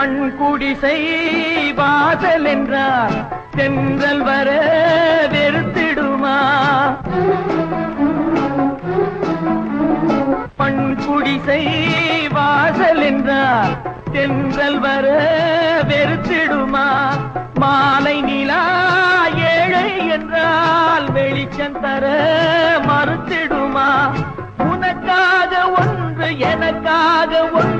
மண் குடிசை வாசல் என்றார் தென்றல் வர வெறுத்திடுமா? மண் குடிசை வாசல் என்றார் தென்றல் வர வெறுத்திடுமா? மாலை நிலா ஏழை என்றால் வெளிச்சம் தர மறுத்திடுமா? உனக்காக ஒன்று எனக்காக ஒன்று.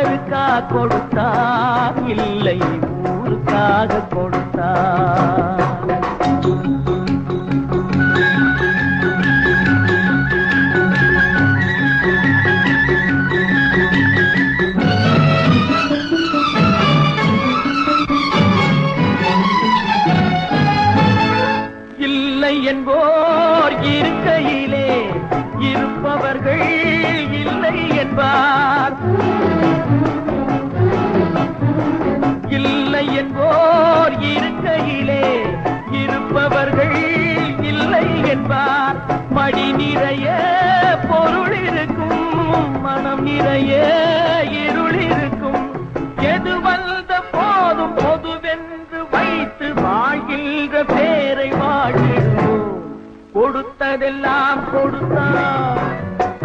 ஒருத்தருக்கா கொடுத்தா இல்லை ஊருக்காக கொடுத்தா. இல்லை என்போர் இருக்கையிலே இருப்பவர்கள் இருப்பவர்கள் இல்லை என்பார். மடி நிறைய பொருள் இருக்கும் மனம் நிறைய இருள் இருக்கும். எது வந்த போதும் பொதுவென்று வைத்து வாழ்கின்ற பேரை வாழிடுவோம் கொடுத்ததெல்லாம் கொடுத்தான்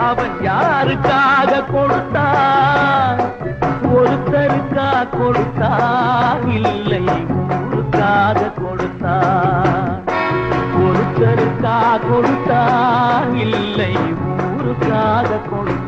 அவன் யாருக்காக கொடுத்தான் ஒருத்தருக்கா கொடுத்தான் இல்லை. ஒன்று காத இல்லை